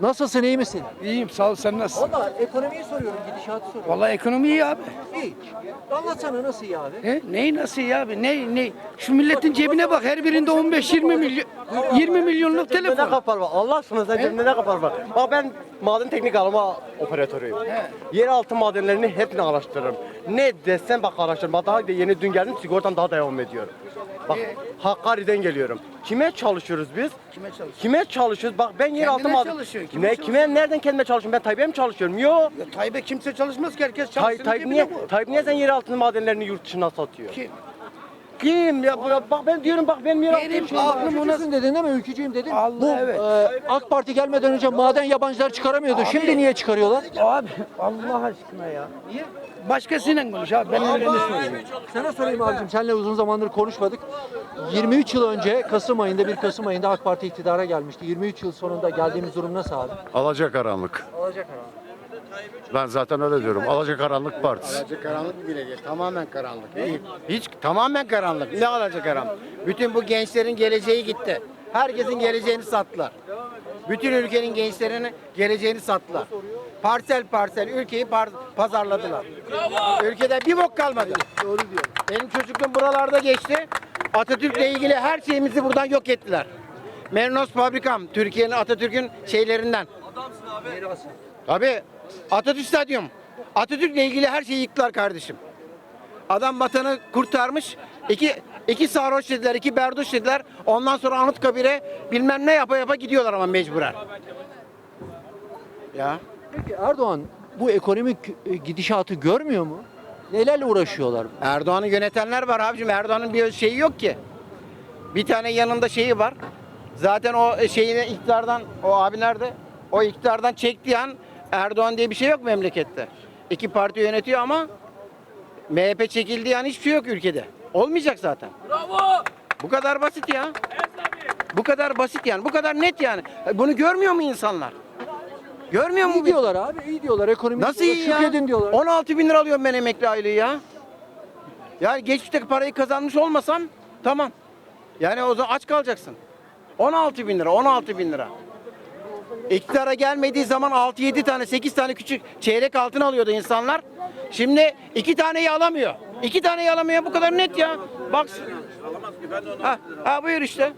Nasılsın iyi misin? İyiyim sağ ol sen nasılsın? Valla ekonomiyi soruyorum, gidişatı soruyorum. Vallahi ekonomi iyi abi. İyi. Anlatsana nasıl iyi abi? He? Neyi nasıl iyi abi? Ne ne? Şu milletin cebine bak her birinde 15-20 milyon 20 milyonluk Cebinde ne telefon. kapar var? Allah aşkına sen cebinde ne kapar var? Bak ben maden teknik alma operatörüyüm. Yeraltı madenlerini hepsini araştırırım. Ne desen bak araştırırım. Bak daha yeni dün geldim sigortam daha devam ediyor. Bak Hakkari'den geliyorum. Kime çalışıyoruz biz? Kime çalışıyorsun? Kime çalışıyoruz? Bak ben yeraltı Kendine maden... çalışıyorsun, kime Ne kime nereden kendime çalışıyorum? Ben Tayyip'e mi çalışıyorum? Yok. Ya Tayyip'e kimse çalışmaz ki herkes Tay, çalışsın. Tayyip cebine niye. Tayyip niye sen yeraltı madenlerini yurt dışına satıyor? Kim? Kim? Ya, bu- bak ben diyorum bak benim yeraltı Benim var. aklım ona dedin değil mi? Ülkücüyüm dedin. Allah, Bu evet. e, AK Parti gelmeden önce maden yabancılar çıkaramıyordu. Şimdi niye çıkarıyorlar? Abi Allah aşkına ya. Niye? Başkasıyla konuş abi. Ben öyle ne söyleyeyim? Sana sorayım abicim. Seninle uzun zamandır konuşmadık. 23 yıl önce Kasım ayında bir Kasım ayında AK Parti iktidara gelmişti. 23 yıl sonunda geldiğimiz durum nasıl abi? Alacakaranlık. Alacak Ben zaten öyle diyorum. Alacakaranlık Partisi. Alacak karanlık bile değil. Tamamen karanlık. Hiç, hiç tamamen karanlık. Ne alacak karanlık? Bütün bu gençlerin geleceği gitti. Herkesin geleceğini sattılar. Bütün ülkenin gençlerinin geleceğini sattılar. Parsel parsel ülkeyi par- pazarladılar. Ülkede bir bok kalmadı. Doğru diyor. Benim çocukluğum buralarda geçti. Atatürk'le ilgili her şeyimizi buradan yok ettiler. Merinos fabrikam Türkiye'nin Atatürk'ün şeylerinden. Tabii Atatürk Stadyum. Atatürk'le ilgili her şeyi yıktılar kardeşim. Adam vatanı kurtarmış. İki, iki sarhoş dediler, iki berduş dediler. Ondan sonra Anıtkabir'e bilmem ne yapa yapa gidiyorlar ama mecburen. Ya. Peki Erdoğan bu ekonomik e, gidişatı görmüyor mu? Nelerle uğraşıyorlar? Erdoğan'ı yönetenler var abicim. Erdoğan'ın bir şeyi yok ki. Bir tane yanında şeyi var. Zaten o şeyini iktidardan, o abi nerede? O iktidardan çektiği an Erdoğan diye bir şey yok memlekette. İki parti yönetiyor ama MHP çekildiği an hiçbir şey yok ülkede. Olmayacak zaten. Bravo! Bu kadar basit ya. Bu kadar basit yani. Bu kadar net yani. Bunu görmüyor mu insanlar? Görmüyor mu? İyi diyorlar abi, iyi diyorlar. Ekonomi Nasıl iyi ya? şükredin diyorlar. 16 bin lira alıyorum ben emekli aylığı ya. Yani geçmişteki parayı kazanmış olmasam tamam. Yani o zaman aç kalacaksın. 16 bin lira, 16 bin lira. İktidara gelmediği zaman 6-7 tane, 8 tane küçük çeyrek altın alıyordu insanlar. Şimdi iki taneyi alamıyor. İki taneyi alamıyor bu kadar net ya. Bak. Ha, ha buyur işte.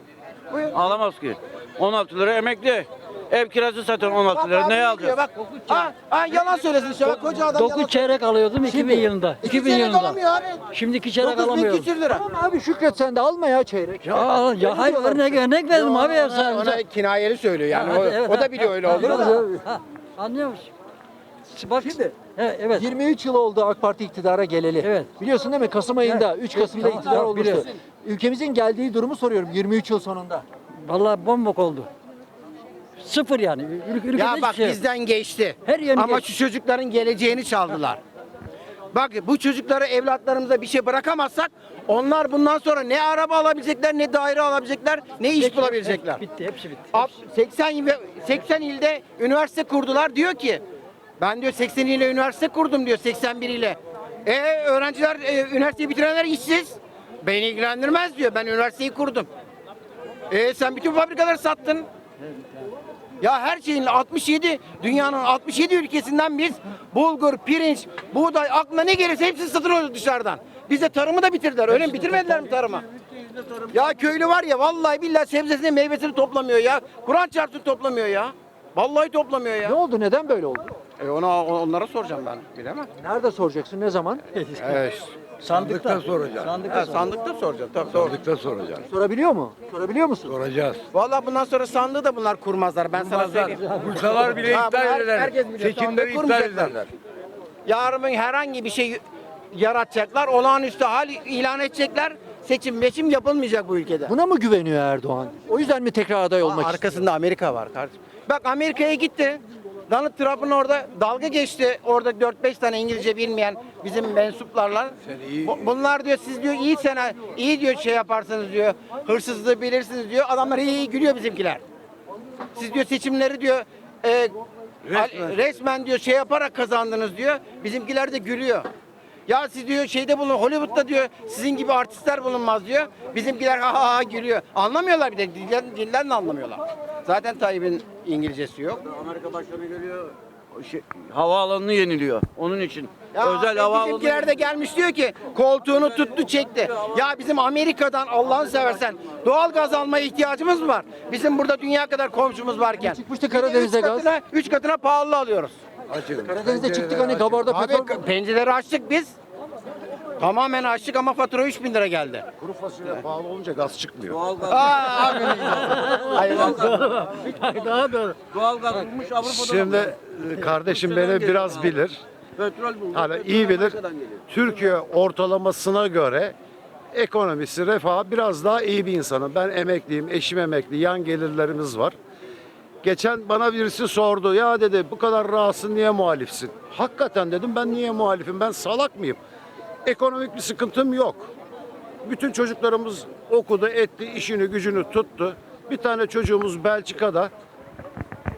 Buyur. Alamaz ki. 16 lira emekli. Ev kirası zaten 16 lira. Bak, Ne abi diyor, alacağız? Bak. Ha, ha, yalan söylesin işte. Bak koca adam 9 yalan. çeyrek alıyordum 2000 yılında. İki 2000 çeyrek yılında. alamıyor abi. Şimdiki çeyrek 9 bin alamıyorum. küsür lira. Tamam abi Şükret sen de alma ya çeyrek. Ya, ya hayır örnek örnek verdim abi ya sen. Ona kinayeli söylüyor yani. Ha, o, evet, o ha. da biliyor öyle olduğunu. Ha, Anlıyor musun? Bak Şimdi He, evet. 23 yıl oldu AK Parti iktidara geleli. Evet. Biliyorsun değil mi? Kasım ayında, 3 Kasım'da Tamam, iktidar tamam, olmuştu. biliyorum. Ülkemizin geldiği durumu soruyorum 23 yıl sonunda. Vallahi bombok oldu. Sıfır yani. Ül- Ülkede Ya hiçbir bak şey yok. bizden geçti. Her yerini Ama geçti. şu çocukların geleceğini çaldılar. Bak bu çocukları evlatlarımıza bir şey bırakamazsak onlar bundan sonra ne araba alabilecekler, ne daire alabilecekler, ne iş bulabilecekler. Bitti hepsi bitti. Ab- 80 il- 80 ilde üniversite kurdular diyor ki ben diyor 80 ile üniversite kurdum diyor 81 ile. E öğrenciler e, üniversiteyi bitirenler işsiz. Beni ilgilendirmez diyor. Ben üniversiteyi kurdum. E sen bütün fabrikaları sattın. Ya her şeyin 67 dünyanın 67 ülkesinden biz bulgur, pirinç, buğday aklına ne gelirse hepsini satın alıyoruz dışarıdan. Bize tarımı da bitirdiler. Öyle mi? Bitirmediler mi tarımı? Ya köylü var ya vallahi billahi sebzesini meyvesini toplamıyor ya. Kur'an çarptı toplamıyor ya. Vallahi toplamıyor Ne ya. oldu? Neden böyle oldu? E ona onlara soracağım ben. Bilemem. Nerede soracaksın? Ne zaman? Evet. Sandıkta soracağım. Sandıkta Ha, sandıkta soracağım. Tabii doğru. Sandıkta soracağız. Sorabiliyor mu? Sorabiliyor musun? Soracağız. Vallahi bundan sonra sandığı da bunlar kurmazlar. Ben sana söyleyeyim. Kursalar bile Ha, iptal her- ederler. herkes biliyor. Seçimleri Sandık iptal kurmayacaklar. ederler. Yarın herhangi bir şey yaratacaklar. Olağanüstü hal ilan edecekler. Seçim meçim yapılmayacak bu ülkede. Buna mı güveniyor Erdoğan? O yüzden mi tekrar aday olmak istiyor? Arkasında Amerika var kardeşim. Bak Amerika'ya gitti. Donald Trump'ın orada dalga geçti. Orada 4-5 tane İngilizce bilmeyen bizim mensuplarla. Bu- Bunlar diyor siz diyor iyi sene iyi diyor şey yaparsınız diyor. Hırsızlığı bilirsiniz diyor. Adamlar iyi, iyi gülüyor bizimkiler. Siz diyor seçimleri diyor e, resmen. diyor şey yaparak kazandınız diyor. Bizimkiler de gülüyor. Ya siz diyor şeyde bulun Hollywood'da diyor sizin gibi artistler bulunmaz diyor. Bizimkiler ha ha ha gülüyor. Anlamıyorlar bir de dilden, dilden de anlamıyorlar. Zaten Tayyip'in İngilizcesi yok. Amerika başkanı geliyor. o Şey, havaalanını yeniliyor. Onun için. Ya Özel havaalanı. Bizimkiler de gelmiş diyor ki koltuğunu tuttu çekti. Ya bizim Amerika'dan Allah'ını seversen doğal gaz almaya ihtiyacımız mı var? Bizim burada dünya kadar komşumuz varken. Çıkmıştı Karadeniz'de gaz. katına, üç katına pahalı alıyoruz. Karadeniz'de çıktık hani Gabar'da Abi petrol. pencereleri açtık biz. Tamamen açtık ama fatura 3000 lira geldi. Kuru fasulye pahalı olunca gaz çıkmıyor. Doğalgaz, Aa, abi. Hayır. doğalgaz bulmuş Avrupa'da. Şimdi e, kardeşim beni biraz bilir. Petrol bulmuş. Hala petrol iyi bilir. Amerika'dan geliyor. Türkiye ortalamasına göre ekonomisi, refahı biraz daha iyi bir insanım. Ben emekliyim, eşim emekli, yan gelirlerimiz var. Geçen bana birisi sordu. Ya dedi bu kadar rahatsın niye muhalifsin? Hakikaten dedim ben niye muhalifim? Ben salak mıyım? Ekonomik bir sıkıntım yok. Bütün çocuklarımız okudu, etti, işini, gücünü tuttu. Bir tane çocuğumuz Belçika'da.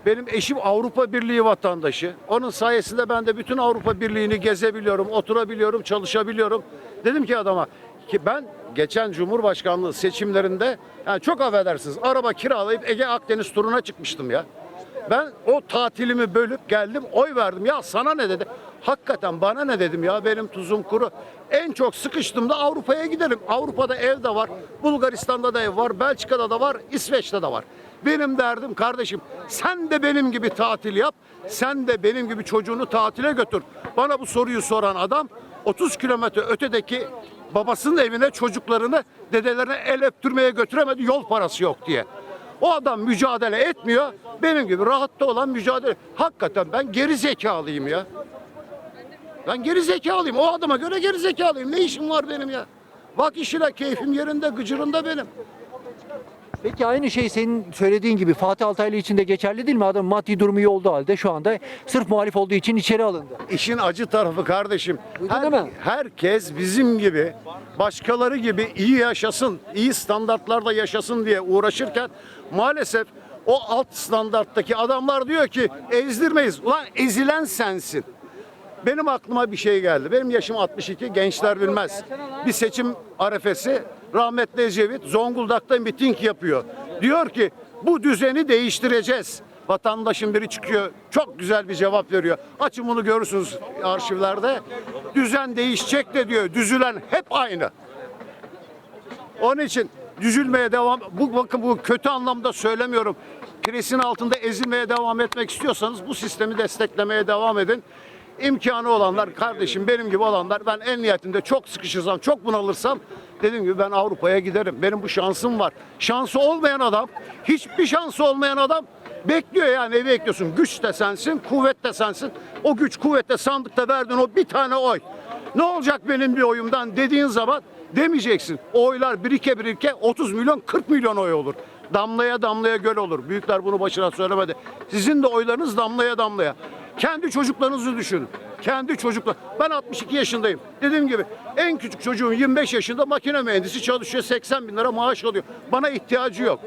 Benim eşim Avrupa Birliği vatandaşı. Onun sayesinde ben de bütün Avrupa Birliği'ni gezebiliyorum, oturabiliyorum, çalışabiliyorum. Dedim ki adama ki ben geçen Cumhurbaşkanlığı seçimlerinde yani çok affedersiniz araba kiralayıp Ege Akdeniz turuna çıkmıştım ya. Ben o tatilimi bölüp geldim oy verdim. Ya sana ne dedi? Hakikaten bana ne dedim ya benim tuzum kuru. En çok sıkıştığımda Avrupa'ya giderim. Avrupa'da ev de var. Bulgaristan'da da ev var. Belçika'da da var. İsveç'te de var. Benim derdim kardeşim sen de benim gibi tatil yap. Sen de benim gibi çocuğunu tatile götür. Bana bu soruyu soran adam 30 kilometre ötedeki babasının evine çocuklarını dedelerine el öptürmeye götüremedi yol parası yok diye. O adam mücadele etmiyor. Benim gibi rahatta olan mücadele. Hakikaten ben geri zekalıyım ya. Ben geri zekalıyım. O adama göre geri zekalıyım. Ne işim var benim ya? Bak işine keyfim yerinde, gıcırında benim. Peki aynı şey senin söylediğin gibi Fatih Altaylı için de geçerli değil mi? Adam maddi durumu iyi olduğu halde şu anda sırf muhalif olduğu için içeri alındı. İşin acı tarafı kardeşim. Duydun değil mi? Herkes bizim gibi, başkaları gibi iyi yaşasın, iyi standartlarda yaşasın diye uğraşırken maalesef o alt standarttaki adamlar diyor ki ezdirmeyiz. Ulan ezilen sensin. Benim aklıma bir şey geldi. Benim yaşım 62, gençler bilmez. Bir seçim arefesi rahmetli Ecevit Zonguldak'ta miting yapıyor. Diyor ki bu düzeni değiştireceğiz. Vatandaşın biri çıkıyor çok güzel bir cevap veriyor. Açın bunu görürsünüz arşivlerde. Düzen değişecek de diyor. Düzülen hep aynı. Onun için düzülmeye devam bu bakın bu kötü anlamda söylemiyorum. Presin altında ezilmeye devam etmek istiyorsanız bu sistemi desteklemeye devam edin. İmkanı olanlar kardeşim benim gibi olanlar ben en niyetinde çok sıkışırsam çok bunalırsam dediğim gibi ben Avrupa'ya giderim. Benim bu şansım var. Şansı olmayan adam hiçbir şansı olmayan adam bekliyor yani ne bekliyorsun? Güç de sensin, kuvvet de sensin. O güç kuvvette sandıkta verdiğin o bir tane oy. Ne olacak benim bir oyumdan dediğin zaman demeyeceksin. O oylar birike birike 30 milyon 40 milyon oy olur. Damlaya damlaya göl olur. Büyükler bunu başına söylemedi. Sizin de oylarınız damlaya damlaya. Kendi çocuklarınızı düşünün. Kendi çocuklar. Ben 62 yaşındayım. Dediğim gibi en küçük çocuğum 25 yaşında makine mühendisi çalışıyor. 80 bin lira maaş alıyor. Bana ihtiyacı yok.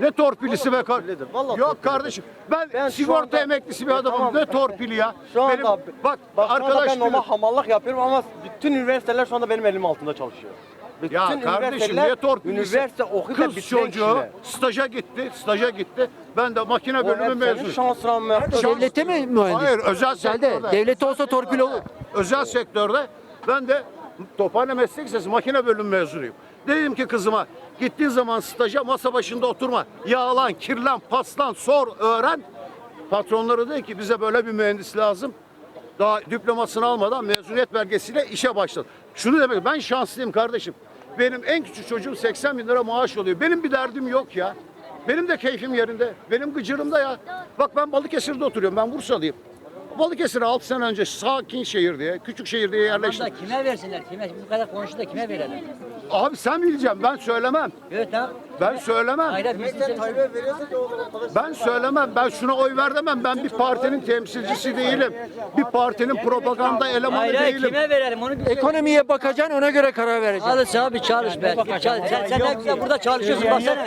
Ne torpilisi be kar. Vallahi Yok torpil. kardeşim. Ben, Ben şu sigorta anda- emeklisi bir adamım. Tamam. Ne torpili ya? Şu anda Benim- bak, bak şu anda arkadaş ben normal hamallık yapıyorum ama bütün üniversiteler şu anda benim elim altında çalışıyor. Bütün Ya kardeşim niye torpilisi? Üniversite okuyup da Kız bitirmek çocuğu işine. staja gitti, staja gitti. Ben de makine bölümü mezunuyum. şansına mı? Devlette mi mühendis? Hayır, özel sektörde. Devlette olsa torpil olur. Özel sektörde ben de Tophane Meslek Lisesi makine bölümü mezunuyum. Dedim ki kızıma gittiğin zaman staja masa başında oturma. Yağlan, kirlen, paslan, sor, öğren. Patronları dedi ki bize böyle bir mühendis lazım. Daha diplomasını almadan mezuniyet belgesiyle işe başladı. Şunu demek ben şanslıyım kardeşim. Benim en küçük çocuğum 80 bin lira maaş alıyor. Benim bir derdim yok ya. Benim de keyfim yerinde. Benim gıcırımda ya. Bak ben Balıkesir'de oturuyorum. Ben Bursalıyım. Balıkesir'e 6 sene önce sakin şehir diye, küçük şehir diye yerleştim. Da kime versinler? Kime? Bu kadar konuştu da kime verelim? Abi sen bileceksin ben söylemem. Evet tamam. Ben söylemem. Ben söylemem. Ben şuna oy ver demem. Ben bir partinin temsilcisi değilim. Bir partinin propaganda elemanı Hayır hayır değilim. kime verelim onu Ekonomiye bakacaksın ona göre karar vereceksin. Çalış abi çalış be. Çalış. Sen, sen ne güzel burada çalışıyorsun baksana.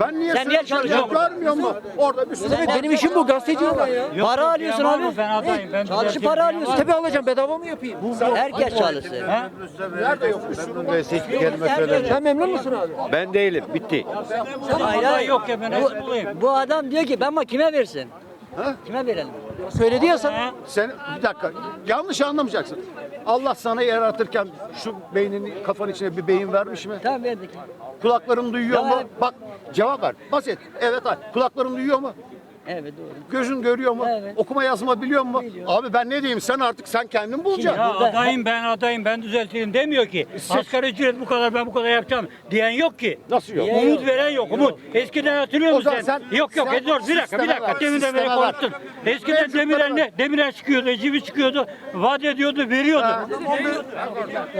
Ben niye Sen niye çalışıyorum? çalışıyorsun? Görmüyor musun? Orada bir sürü Evet benim işim bu gazeteciyim ben ya. Para alıyorsun abi. Ben adayım. Ben Çalışıp para alıyorsun. Tabii alacağım bedava mı yapayım? Herkes çalışsın. nerede yokmuş? Sen memnun musun abi? Ben değilim. Bitti. Hayır, hayır. yok ya ben bulayım? Bu adam diyor ki ben ama kime versin? Kime verelim? Söyledi ya sana. Sen bir dakika yanlış anlamayacaksın. Allah sana yaratırken şu beynini kafanın içine bir beyin vermiş mi? Tamam verdik. Kulakların duyuyor mu? Bak cevap ver. Basit. Evet hayır. Kulakların duyuyor mu? Evet doğru. Gözün görüyor mu? Evet. Okuma yazma biliyor mu? Abi ben ne diyeyim sen artık sen kendin bulacaksın. Ya adayım ben adayım ben düzeltirim demiyor ki. Asgari ücret bu kadar ben bu kadar yapacağım diyen yok ki. Nasıl yok? Umut veren yok umut. Eskiden hatırlıyor O musun zaman sen? sen- Yok yok sen Edward bir dakika bir sisteme dakika. bak, Demin de beni sisteme konuştun. Eskiden Mevcutlara Demirel ne? Demirel çıkıyordu, Ecevit çıkıyordu. Vaat ediyordu, veriyordu.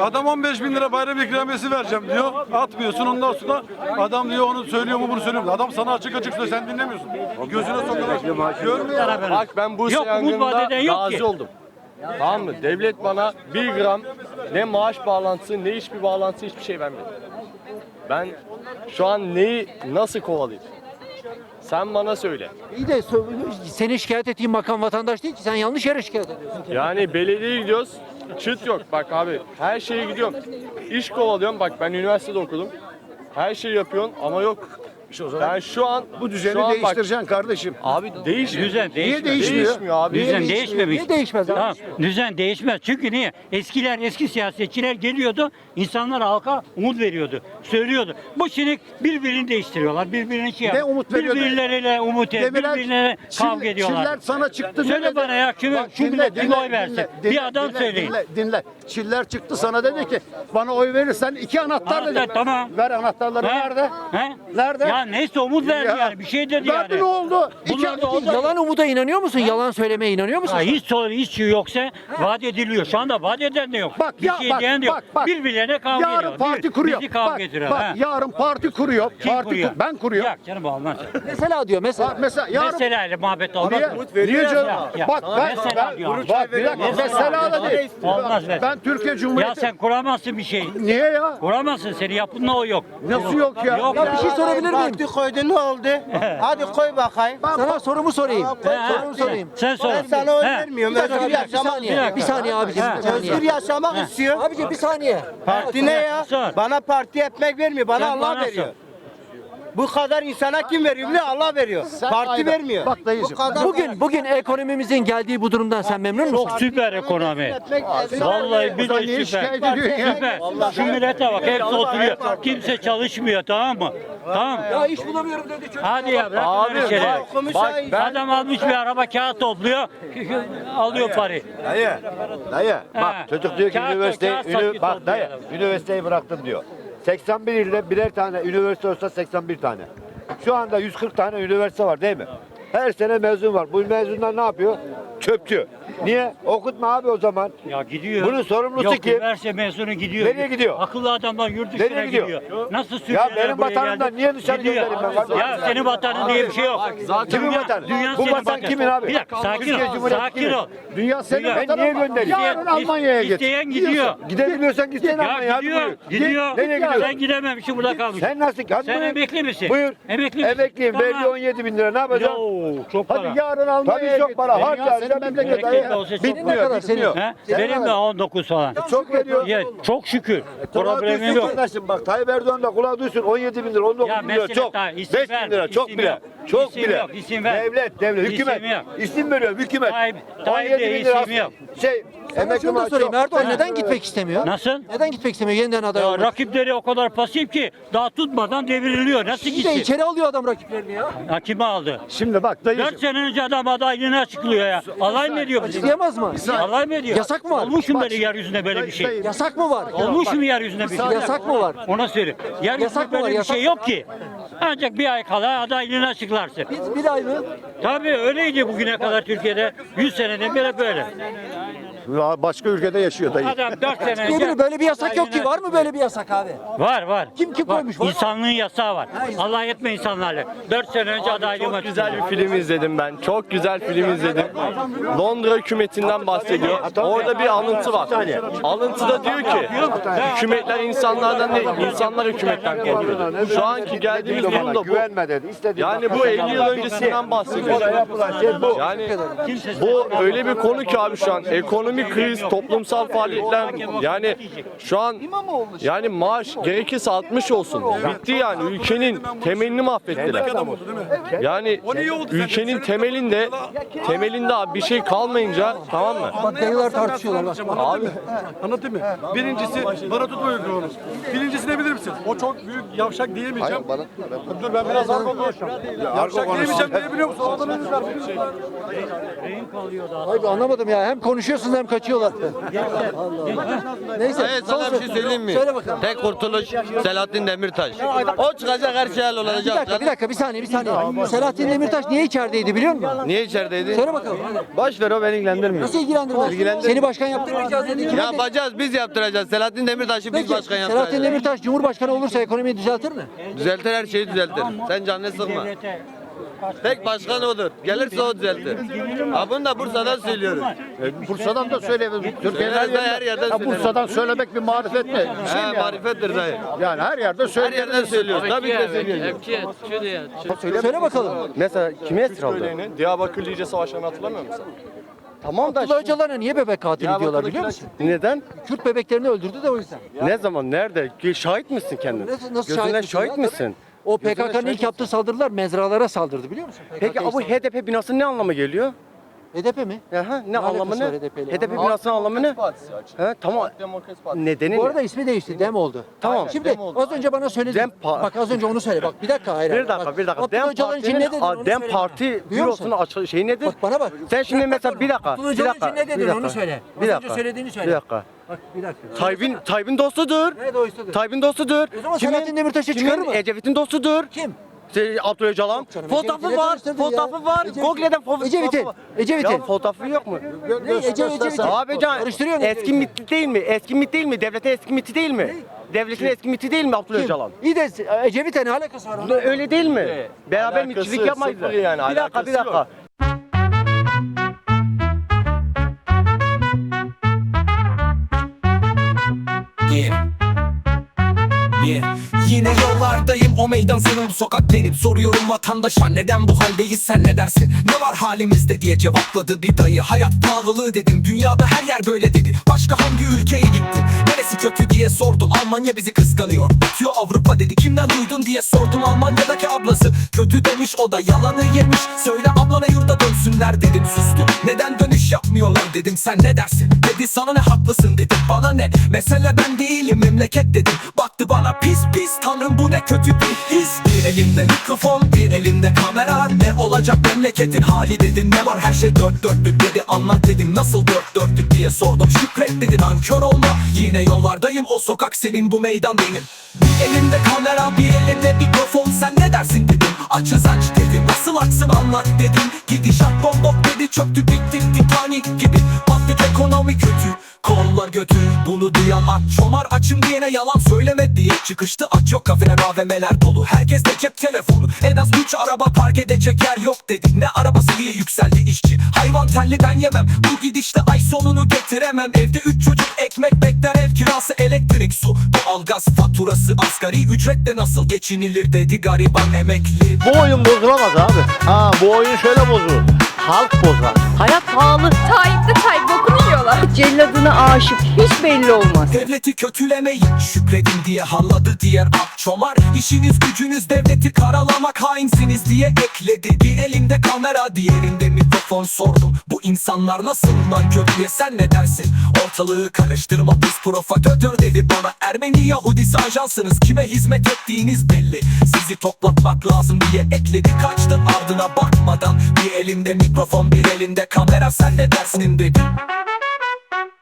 Adam 15 bin lira bayram ikramiyesi vereceğim diyor. Atmıyorsun ondan sonra adam diyor onu söylüyor mu bunu söylüyor mu? Adam sana açık açık söylüyor sen dinlemiyorsun. Gözüne sokarak görmüyor. Bak ben bu Yok, eden yok gazi ki. oldum. Tamam mı? Devlet bana bir gram ne maaş bağlantısı ne hiçbir bağlantısı hiçbir şey vermedi. Ben şu an neyi nasıl kovalayayım? Sen bana söyle. İyi de seni şikayet ettiğin makam vatandaş değil ki. Sen yanlış yere şikayet ediyorsun. Yani belediyeye gidiyoruz. Çıt yok. Bak abi her şeye gidiyorum. İş kovalıyorum. Bak ben üniversitede okudum. Her şeyi yapıyorsun ama yok. Ben şu an Bu düzeni şu an bak- değiştireceksin kardeşim. Abi değişmiyor. Düzen değişmiyor. değişmiyor? Değişmiyor abi. Düzen Niye değişmemiş. Niye değişmez abi? Tamam, düzen değişmez. Çünkü niye? Eskiler, eski siyasetçiler geliyordu, insanlar halka umut veriyordu, söylüyordu. Bu şimdi birbirini değiştiriyorlar, birbirini şey Ne yapıyor. umut veriyordu? Birbirleriyle umut ediyor, birbirlerine kavga ediyorlar. Çiller sana çıktı. Söyle dedi. bana ya, kime- şu millet kime oy versin? Bir adam dinle, söyleyin. Dinle, dinle. Çiller çıktı sana dedi ki bana oy verirsen iki anahtar dedi. Anahtar, tamam. Ver anahtarları nerede? He? Nerede? Ya neyse umut verdi Ya. yani, bir şey dedi Verdi yani. ne oldu? İki, Bunlar da oldu. Yalan umuda inanıyor musun? Yalan söylemeye inanıyor musun? Ha, hiç soru hiç şey yoksa vaat ediliyor. Şu anda vaat eden de yok. Bak bir ya şey bak, diyen de yok. bak, bak. Birbirlerine kavga yarın ediyor. parti Bir- kuruyor. Bizi kavga bak, ediyor. bak ha. yarın parti kuruyor. Kim parti kuruyor? ben kuruyorum. Yok canım olmaz. Mesela diyor mesela. Bak mesela yarın Mesela ile muhabbet olmaz. Niye? mı? Niye canım? Ya, ya. Bak ben, Mesela ben, diyor. bak bir dakika mesela da değil. Olmaz ben, be. ben Türkiye Ya Cumhuriyeti. sen kuramazsın bir şey. Niye ya? Kuramazsın seni yaptığında o yok. Nasıl yok ya? Yok. Ya bir şey sorabilir miyim? Koydu ne oldu? Hadi koy bakayım. Sana sorumu sorayım. Ha, Sorumu sorayım. Sen sor. Ben sana oy He. vermiyorum. Bir dakika, Özgür bir dakika, bir yaşamak saniye. Bir saniye abicim. Bir Özgür saniye. yaşamak istiyor. Abicim bir saniye. Parti ne ya? Sor. Bana parti ekmek vermiyor. Bana Sen Allah bana veriyor. Bu kadar insana kim veriyor biliyor musun? Allah veriyor. Parti aynen. vermiyor. Bak dayıcım. Bu kadar Bugün bugün ekonomimizin geldiği bu durumdan sen memnun musun? Çok süper ekonomi. Vallahi O zaman niye billahi süper. şikayet ediyorsun ya? Süper. Şu millete bak hepsi oturuyor. Kimse çalışmıyor tamam mı? Tamam. Ya iş bulamıyorum dedi çocuk. Hadi ya bırak Abi şeyleri. bak, ben Adam almış bir araba kağıt topluyor. alıyor parayı. Dayı, dayı bak çocuk diyor ki Kağıt- üniversiteyi, kağıt ünü- satıyor, bak dayı, üniversiteyi bıraktım diyor. 81 ilde birer tane üniversite olsa 81 tane. Şu anda 140 tane üniversite var değil mi? Her sene mezun var. Bu mezunlar ne yapıyor? Çöpçü. Niye? Okutma abi o zaman. Ya gidiyor. Bunun sorumlusu Yok, kim? üniversite mezunu gidiyor. Nereye gidiyor? Akıllı adamlar yurt dışına Nereye gidiyor? gidiyor. Nasıl Suriyeliler Ya benim buraya vatanımdan geldi? niye dışarı Gidiyor. göndereyim ben? Ya senin vatanın diye bir şey yok. Kimin Dünya- vatanı? Dünya Bu senin vatan vatanın. kimin abi? Bir dakika sakin Türkiye ol. Cumhuriyeti Sakin kimin? ol. Dünya senin vatanın Ben niye göndereyim? Yarın Almanya'ya git. İsteyen gidiyor. Gidebiliyorsan gitsene Ya Almanya'ya. gidiyor. buyur. Gidiyor. Nereye gidiyorsun? Sen gidememişsin burada kalmışsın. Sen nasıl? Hadi Sen buyur. emekli misin? Buyur. Emekli misin? Emekliyim. Tamam. Vergi 17 bin lira. Ne yapacaksın? Yo, çok para. Hadi yarın Almanya'ya Tabii çok git. para. Harca memleket olsa çok Bitmiyor, bitmiyor. He? Benim de 19 falan. Çok veriyor. Ya, çok şükür. Problemim Problemim yok. Kardeşim bak Tayyip Erdoğan da kulağı duysun 17 bin lira 19 Ya bin lira mesele çok. daha, 5 isim bin lira çok isim bile. yok. Çok İsim bile. yok, isim ver. Devlet devlet İsim hükümet. yok. İsim veriyorum hükümet. Tayyip- Tayyip 17 de bin lira isim yok. Şey emekli şunu da maaşı sorayım. yok. Erdoğan neden gitmek istemiyor? Nasıl? Neden gitmek istemiyor? Yeniden aday Ya olmak. rakipleri o kadar pasif ki daha tutmadan devriliyor. Nasıl İyi de gitsin? içeri alıyor adam rakiplerini ya. Ha, kimi aldı? Şimdi bak dayıcım. 4 sene önce adam adaylığını açıklıyor ya. Alay mı ediyor bizi? Açıklayamaz mı? Alay mı ediyor? Yasak mı var? Olmuş mu böyle yeryüzünde böyle bir şey? Dayı- Yasak mı var? Olmuş mu yeryüzünde bir şey? Yasak mı var? Ona söyle. Yeryüzünde Yasak mı böyle bir yasak? şey yok ki. Ancak bir ay kala adaylığını açıklarsın. Bir, bir ay mı? Tabii öyleydi bugüne kadar Türkiye'de. 100 seneden beri böyle. Başka ülkede yaşıyor dayı. Adam 4 sene önce... böyle, böyle bir yasak yok ki. Var mı böyle bir yasak abi? Var var. Kim- kim Var. koymuş? Var mı? İnsanlığın yasağı var. Allah etme insanlarla. 4 sene önce adaylığım Çok güzel bir film izledim ben. Çok güzel film izledim. Londra hükümetinden bahsediyor. Orada bir alıntı var. Alıntıda diyor ki hükümetler insanlardan değil, insanlar hükümetten korkuyordu. Şu anki geldiğimiz durum da bu. Güvenme dedi. İstediğin Yani bu 50 yıl öncesinden bahsediyor. Yani bu öyle bir konu ki abi şu an ekonomik kriz, toplumsal faaliyetler yani şu an yani maaş gerekirse 60 olsun. Bitti yani ülkenin temelini mahvettiler. Yani ülkenin temelinde temelinde abi bir şey kalmayınca tamam mı? Bak dayılar tartışıyorlar. Abi Anlatayım mı? Birincisi bana tutma mikrofonu. Birincisi ne bilir misin? O çok büyük yavşak diyemeyeceğim. Dur ben biraz argo konuşacağım. Yavşak diyemeyeceğim diyebiliyor musun? Oradan önünüz ver. Hayır anlamadım ya. Hem konuşuyorsunuz hem kaçıyorlar. Neyse. Evet sana bir şey söyleyeyim mi? Söyle bakalım. Tek kurtuluş Selahattin Demirtaş. O çıkacak her şey Bir hallolacak. dakika, bir dakika, bir saniye, bir saniye. Selahattin Demirtaş niye içerideydi biliyor musun? Niye içerideydi? Söyle bakalım. Boş ver o beni ilgilendirmiyor. Nasıl ilgilendirmez? Seni başkan yaptırmayacağız dedi. Kime? Yapacağız biz yaptıracağız. Selahattin Demirtaş'ı biz Peki, başkan Selahattin yaptıracağız. Demirtaş Cumhurbaşkanı olursa ekonomiyi düzeltir mi? Düzeltir her şeyi düzeltir. Sen canını sıkma. Tek başkan odur. Gelirse o düzeltir. Ha bunu da Bursa'dan söylüyoruz. E, Bursa'dan da söyleyemez. Türkiye'nin her Söyleriz de her yerinde. yerden Ya söyleriz. Bursa'dan söylemek bir marifet mi? Bir şey mi He yani? marifettir dayı. Yani her yerde Her yerden söylüyoruz. Tabii ki de söylüyoruz. Söyle bakalım. mesela kime esir aldı? Diyarbakır Lice Savaşları'nı hatırlamıyor musun? Tamam da Abdullah Öcalan'a niye bebek katili diyorlar biliyor musun? neden? Kürt bebeklerini öldürdü de o yüzden. Ne zaman? Nerede? Ki Şahit misin kendin? Nasıl, nasıl Gözünden misin şahit ya? misin? O PKK'nın ilk yaptığı saldırılar mezralara saldırdı biliyor musun? PKK Peki bu İslam. HDP binası ne anlama geliyor? HDP mi? Aha, ne, alakası anlamı ne? HDP 'le? HDP binasının anlamı ne? He, tamam. Nedeni Bu ne? arada ismi değişti. Dem oldu. Tamam. Şimdi az önce bana söyledin. Dem Pa- Bak az önce onu söyle. Bak bir dakika hayır. Bir dakika, Bak, bir dakika. Dem ne Parti'nin, dedin Dem. Parti bürosunun açı- şeyi nedir? Bak bana bak. Sen şimdi mesela bir dakika, Abdullah bir Öcalan dakika, için ne dedin bir onu dakika, söyle. bir Az önce dakika, söylediğini söyle. Bir dakika. Bak bir dakika. Tayyip'in Tayyip'in dostudur. Ne dostudur? Tayyip'in dostudur. O zaman Selahattin Demirtaş'ı kimin? çıkarır mı? Ecevit'in dostudur. Kim? Şey, Abdülhamid Öcalan. canım, Fotoğrafı var. Fotoğrafı var. Ecevit- Google'den fotoğrafı Ecevit'in, var. Ecevit'in. Ya fotoğrafı yok mu? Ecevit'in. Abi can eski Ecevit'i. MIT değil mi? Eski MIT değil mi? Devletin eski MIT değil mi? Devletin eski MIT değil mi Abdülhamid Kim? Öcalan? İyi de Ecevit'e ne alakası var? Öyle değil mi? Beraber mitçilik yani, Bir dakika, bir dakika. Meydan senin bu sokak benim. Soruyorum vatandaşa neden bu haldeyiz? Sen ne dersin? Ne var halimizde? diye cevapladı bir dayı. Hayat pahalılığı dedim dünyada her yer böyle dedi. Başka hangi ülkeye gittin? Neresi kötü? diye sordum Almanya bizi kıskanıyor. Bitiyor Avrupa dedi. Kimden duydun? diye sordum. Almanya'daki ablası kötü demiş o da yalanı yemiş. Söyle ablana yurda dönsünler dedim. Sustum. Neden dönüş yapmıyorlar? dedim. Sen ne dersin? Dedi sana ne haklısın dedim bana ne? Mesele ben değilim memleket dedim. Baktı bana pis pis tanrım bu ne kötü bir his Bir elimde mikrofon bir elimde kamera. Ne olacak memleketin hali dedim Ne var? Her şey dört dörtlük dedi Anlat dedim. Nasıl dört dörtlük diye sordum. Şükret dedi nankör olma. Yine yollardayım o sokak senin bu meydan benim. Bir elimde kamera bir elimde mikrofon. Sen ne dersin dedim. Açız aç dedim. Nasıl aksın anlat dedim. Gidişat bombok dedi çöktü bitti Titanic gibi. Battık ekonomi kötü Kollar götü bunu duyan aç. Çomar açım diyene yalan söyleme diye Çıkıştı aç. Yok kafene AVM'ler dolu. Herkes de cep telefonu. En az 3 araba park edecek yer yok dedik Ne arabası diye yükseldi işçi. Hayvan telli ben yemem. Bu gidişte ay sonunu getiremem. Evde 3 çocuk ekmek bekler ev kirası elektrik su. Doğalgaz faturası asgari ücretle nasıl geçinilir dedi gariban emekli. Bu oyun bozulamaz abi. Ha bu oyun şöyle bozulur. Halk bozar. Hayat pahalı. Tayyip de Tayyip yiyorlar. Celladına aşık hiç belli olmaz. Devleti kötülemeyin şükredin diye halladı diğer ak çomar İşiniz gücünüz devleti karalamak hainsiniz diye ekledi. Bir elinde kamera diğerinde mikrofon sordum. Bu insanlar nasıl lan kötüye sen ne dersin? Ortalığı karıştırma biz provokatör dedi bana. Ermeni Yahudisi ajansınız kime hizmet ettiğiniz belli. Sizi toplatmak lazım diye ekledi kaçtı ardına bakmadan. Bir elimde mikrofon bir elinde kamera sen ne dersin dedi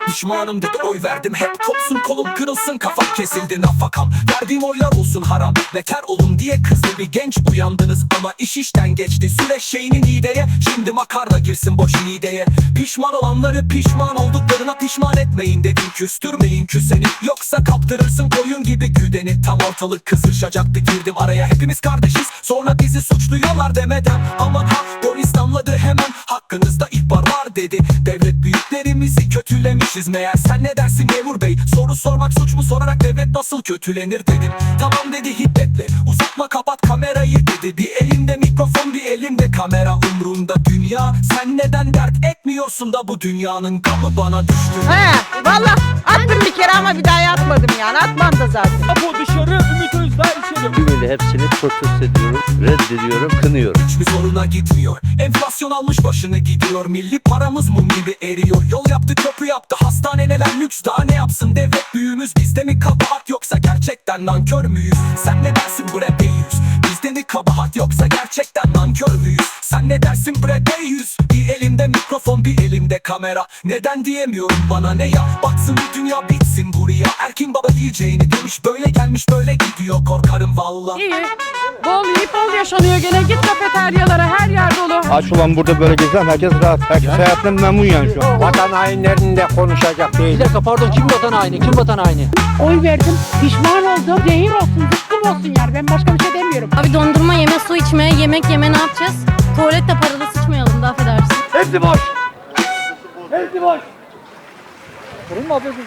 Pişmanım dedi oy verdim hep. Kopsun kolum kırılsın kafam kesildi nafakam. Verdiğim oylar olsun haram beter olun diye kızdı. Bir genç uyandınız Ama iş işten geçti. Süreç şeyinin ideye Şimdi makarna girsin boş ideye Pişman olanları pişman olduklarına pişman etmeyin dedim. Küstürmeyin küseni yoksa kaptırırsın koyun gibi güdeni. Tam ortalık kızışacaktı girdim araya. Hepimiz kardeşiz Sonra bizi suçluyorlar demeden. Aman ha polis damladı hemen hakkınızda ihbar var dedi. Devlet büyüklerimizi kötülemişiz meğer. Sen ne dersin memur bey? Soru sormak suç mu? Sorarak devlet nasıl kötülenir dedim. Tamam dedi hiddetle. Uzatma kapat kamerayı dedi. Bir elimde mikrofon bir elimde kamera. Umrunda dünya. Sen neden dert etmiyorsun da bu dünyanın gamı bana düştü? He valla attım bir kere ama bir daha atmadım yani. Atmam da zaten. Bu dışarı Ümit. Tümüyle hepsini protesto ediyorum, reddediyorum, kınıyorum. Hiçbir soruna gitmiyor. Enflasyon almış başını gidiyor. Milli paramız mum gibi eriyor. Yol yaptı köprü yaptı. Hastaneler lüks Daha ne yapsın? Devlet büyüğümüz Bizde mi kabahat yoksa gerçekten nankör müyüz? Sen ne dersin bre yüz? Bizde mi kabahat yoksa gerçekten nankör müyüz Sen ne dersin bre yüz Bir elimde mikrofon bir elimde kamera Neden diyemiyorum bana ne ya Baksın bu dünya bitsin buraya Erkin baba diyeceğini demiş Böyle gelmiş böyle gidiyor korkarım valla İyi. Bol yiyip bol yaşanıyor gene. Git kafeteryalara her yer dolu. Aç ulan burada böyle gezsem herkes rahat. Herkes hayatından memnun yani şu an. Vatan hainlerinin de konuşacak değil. Bir dakika pardon kim vatan haini? Kim vatan haini? Oy verdim. Pişman oldum. Zehir olsun, zıkkım olsun yani. Ben başka bir şey demiyorum. Abi dondurma yeme, su içme, yemek yeme ne yapacağız? Tuvalette paralı sıçmayalım da affedersin. Hepsi boş. Hepsi boş. Durun mu yapıyorsun?